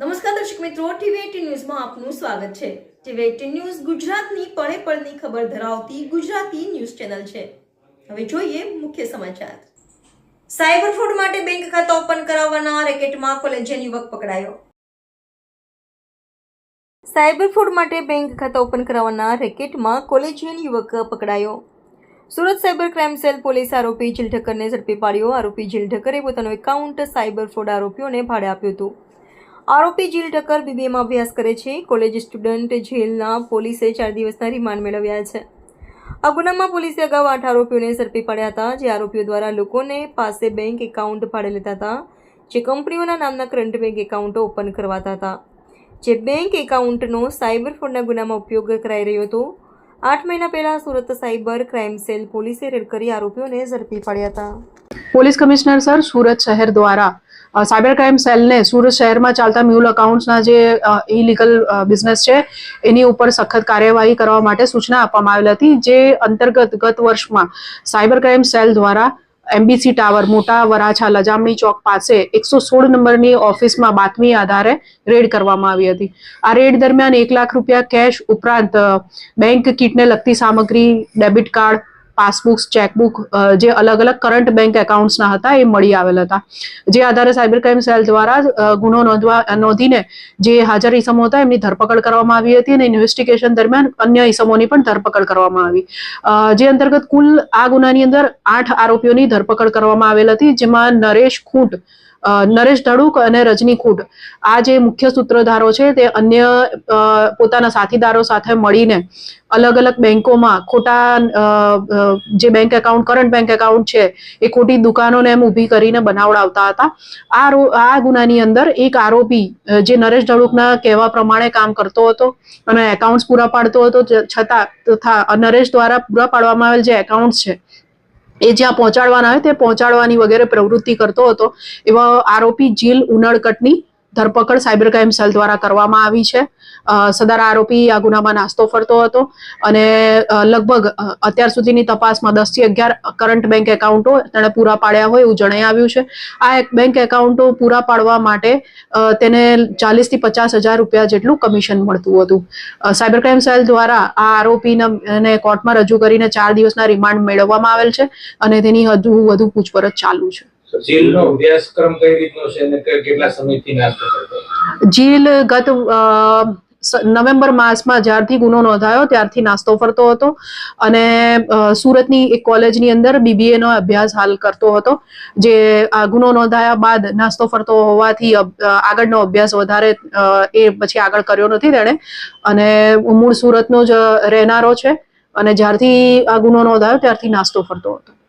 નમસ્કાર દર્શક મિત્રો, ટીવી એટીન ન્યૂઝમાં આપનું સ્વાગત છે. ટીવી એટીન ન્યૂઝ ગુજરાતની પળે પળની ખબર ધરાવતી ગુજરાતી ન્યૂઝ ચેનલ છે. હવે જોઈએ મુખ્ય સમાચાર. સાયબર ફ્રોડ માટે બેંક ખાતા ઓપન કરાવવાના રેકેટમાં કોલેજિયન યુવક પકડાયો. સાયબર ફ્રોડ માટે બેંક ખાતા ઓપન કરાવવાના રેકેટમાં કોલેજિયન યુવક પકડાયો. Surat cyber crime cell police આરોપી જીલ ઠક્કરને ઝડપી પાડ્યો. આરોપી જીલ ઠક્કરે પોતાનું એકાઉન્ટ સાયબર ફ્રોડ આરોપીઓને ભાડે આપ્યું હતું. આરોપી જીલ ટક્કર બીબીએમાં અભ્યાસ કરે છે. કોલેજ સ્ટુડન્ટ જેલના પોલીસે ચાર દિવસના રિમાન્ડ મેળવ્યા છે. આ ગુનામાં પોલીસે અગાઉ આઠ આરોપીઓને ઝડપી પાડ્યા હતા, જે આરોપીઓ દ્વારા લોકોને પાસે બેંક એકાઉન્ટ ભાડે લેતા હતા, જે કંપનીઓના નામના કરંટ બેંક એકાઉન્ટો ઓપન કરવાતા હતા. જે બેંક એકાઉન્ટનો સાયબર ફ્રોડના ગુનામાં ઉપયોગ કરાઈ રહ્યો હતો. આઠ મહિના પહેલા સુરત સાયબર ક્રાઇમ સેલ પોલીસે રેડ કરી આરોપીઓને ઝડપી પાડ્યા હતા. પોલીસ કમિશનર સર, સુરત શહેર દ્વારા સાયબર ક્રાઇમ સેલને સુરત શહેરમાં ચાલતા મ્યુલ અકાઉન્ટના જે ઇલીગલ બિઝનેસ છે, એની ઉપર સખત કાર્યવાહી કરવા માટે સૂચના આપવામાં આવેલ હતી, જે અંતર્ગત ગત વર્ષમાં સાયબર ક્રાઇમ સેલ દ્વારા એમબીસી ટાવર, મોટા વરાછા લજામણી ચોક પાસે એકસો સોળ નંબરની ઓફિસમાં બાતમી આધારે રેડ કરવામાં આવી હતી. આ રેડ દરમિયાન એક લાખ રૂપિયા કેશ ઉપરાંત બેંક કીટને લગતી સામગ્રી, ડેબિટ કાર્ડ પાસબુક્સ, ચેકબુક જે અલગ અલગ કરંટ બેંક એકાઉન્ટ્સના હતા એ મળી આવેલ હતા. જે આધારે સાયબર ક્રાઇમ સેલ દ્વારા ગુનો નોંધવા નોંધીને જે હાજર ઇસમો હતા એમની ધરપકડ કરવામાં આવી હતી અને ઇન્વેસ્ટિગેશન દરમિયાન અન્ય ઇસમોની પણ ધરપકડ કરવામાં આવી. જે અંતર્ગત કુલ આ ગુનાની અંદર આઠ આરોપીઓની ધરપકડ કરવામાં આવેલ હતી, જેમાં નરેશ ખૂંટ નરેશ ધડુક અને રજની ખૂંટ આ જે મુખ્ય સૂત્રધારો છે, તે અન્ય પોતાના સાથીદારો સાથે મળીને અલગ અલગ બેંકોમાં ખોટા જે bank account, current bank account છે, એ ખોટી દુકાનોને એમ ઊભી કરીને બનાવડાવતા હતા. આ આ ગુનાની અંદર એક આરોપી જે નરેશ ધડુકના કહેવા પ્રમાણે કામ કરતો હતો અને એકાઉન્ટ્સ પૂરા પાડતો હતો, છતાં તથા નરેશ દ્વારા પૂરા પાડવામાં આવેલ જે એકાઉન્ટ્સ છે એ જ્યાં પહોંચાડવાના હોય તે પહોંચાડવાની વગેરે પ્રવૃત્તિ કરતો હતો. એવા આરોપી જીલ ઉનડકટની ધરપકડ સાયબર ક્રાઇમ સેલ દ્વારા કરવામાં આવી છે. સદર આરોપી આ ગુનામાં નાસ્તો ફરતો હતો અને લગભગ અત્યાર સુધીની તપાસમાં દસથી અગિયાર કરંટ બેંક એકાઉન્ટો તેણે પૂરા પાડ્યા હોય એવું જણાઈ આવ્યું છે. આ બેંક એકાઉન્ટો પૂરા પાડવા માટે તેને ચાલીસથી પચાસ હજાર રૂપિયા જેટલું કમિશન મળતું હતું. સાયબર ક્રાઇમ સેલ દ્વારા આ આરોપીને કોર્ટમાં રજૂ કરીને ચાર દિવસના રિમાન્ડ મેળવવામાં આવેલ છે અને તેની હજુ વધુ પૂછપરછ ચાલુ છે. જેલનો અભ્યાસક્રમ કઈ જીલ ગત નવેમ્બર માસમાં જ્યારથી ગુનો નોંધાયો ત્યારથી નાસ્તો ફરતો હતો અને સુરતની એક કોલેજની અંદર બીબીએ નો અભ્યાસ હાલ કરતો હતો જે, આ ગુનો નોંધાયા બાદ નાસ્તો ફરતો હોવાથી આગળનો અભ્યાસ વધારે એ પછી આગળ કર્યો નથી તેણે અને મૂળ સુરતનો જ રહેનારો છે અને જ્યારથી આ ગુનો નોંધાયો ત્યારથી નાસ્તો ફરતો હતો.